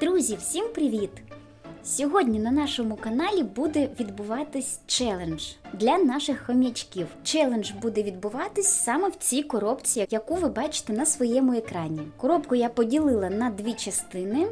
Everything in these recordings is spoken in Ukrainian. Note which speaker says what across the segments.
Speaker 1: Друзі, всім привіт! Сьогодні на нашому каналі буде відбуватись челендж для наших хом'ячків. Челендж буде відбуватись саме в цій коробці, яку ви бачите на своєму екрані. Коробку я поділила на дві частини.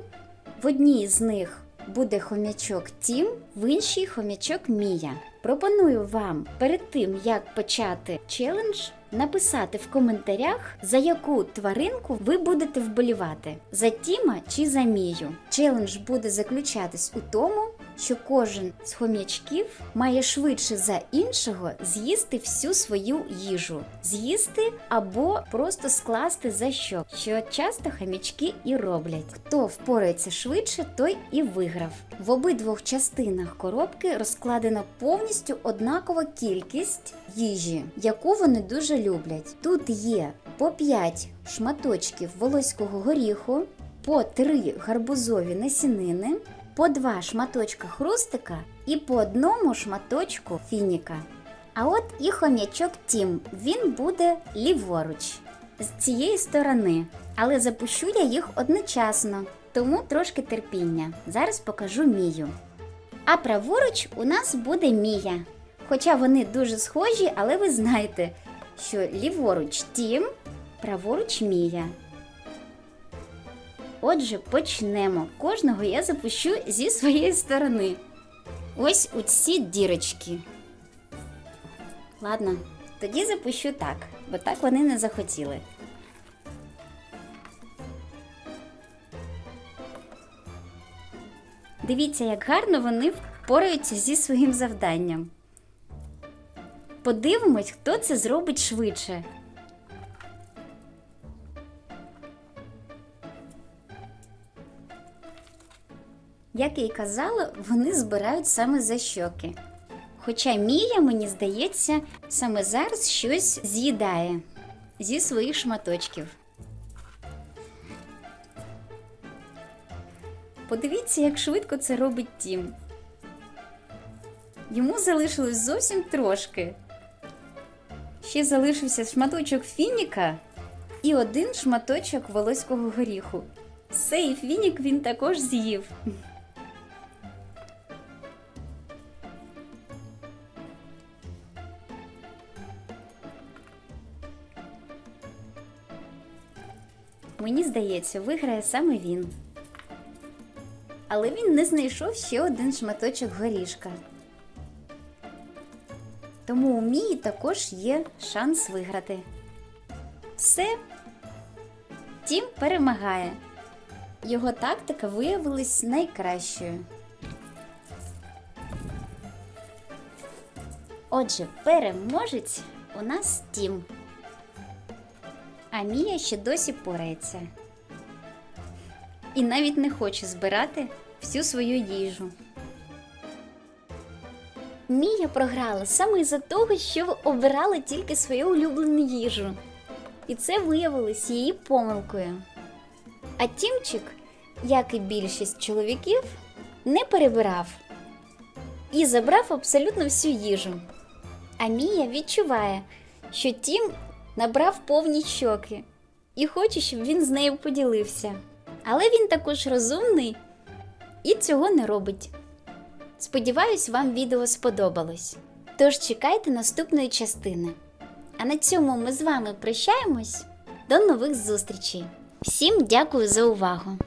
Speaker 1: В одній з них буде хом'ячок Тім, в іншій хом'ячок Мія. Пропоную вам перед тим, як почати челендж, написати в коментарях, за яку тваринку ви будете вболівати: за Тіма чи за Мію. Челендж буде заключатись у тому, що кожен з хом'ячків має швидше за іншого з'їсти всю свою їжу, з'їсти або просто скласти за що, що часто хом'ячки і роблять. Хто впорається швидше, той і виграв. В обидвох частинах коробки розкладена повністю однакова кількість їжі, яку вони дуже люблять. Тут є по 5 шматочків волоського горіху, по 3 гарбузові насінини, по 2 шматочка хрустика і по одному шматочку фініка. А от і хом'ячок Тім, він буде ліворуч з цієї сторони, але запущу я їх одночасно, тому трошки терпіння. Зараз покажу Мію. А праворуч у нас буде Мія. Хоча вони дуже схожі, але ви знаєте, що ліворуч Тім, праворуч Мія. Отже, почнемо. Кожного я запущу зі своєї сторони. Ось у ці дірочки. Ладно, тоді запущу так, бо так вони не захотіли. Дивіться, як гарно вони впораються зі своїм завданням. Подивимось, хто це зробить швидше. Як я й казала, вони збирають саме за щоки. Хоча Мія, мені здається, саме зараз щось з'їдає зі своїх шматочків. Подивіться, як швидко це робить Тім. Йому залишилось зовсім трошки. Ще залишився шматочок фініка і один шматочок волоського горіху. І фінік він також з'їв. Мені здається, виграє саме він. Але він не знайшов ще один шматочок горішка. Тому у Мії також є шанс виграти. Все. Тім перемагає. Його тактика виявилась найкращою. Отже, переможець у нас Тім. А Мія ще досі порається. І навіть не хоче збирати всю свою їжу. Мія програла саме із-за того, що обирала тільки свою улюблену їжу. І це виявилось її помилкою. А Тімчик, як і більшість чоловіків, не перебирав і забрав абсолютно всю їжу. А Мія відчуває, що Тім набрав повні щоки і хоче, щоб він з нею поділився. Але він також розумний і цього не робить. Сподіваюсь, вам відео сподобалось. Тож чекайте наступної частини. А на цьому ми з вами прощаємось. До нових зустрічей. Всім дякую за увагу!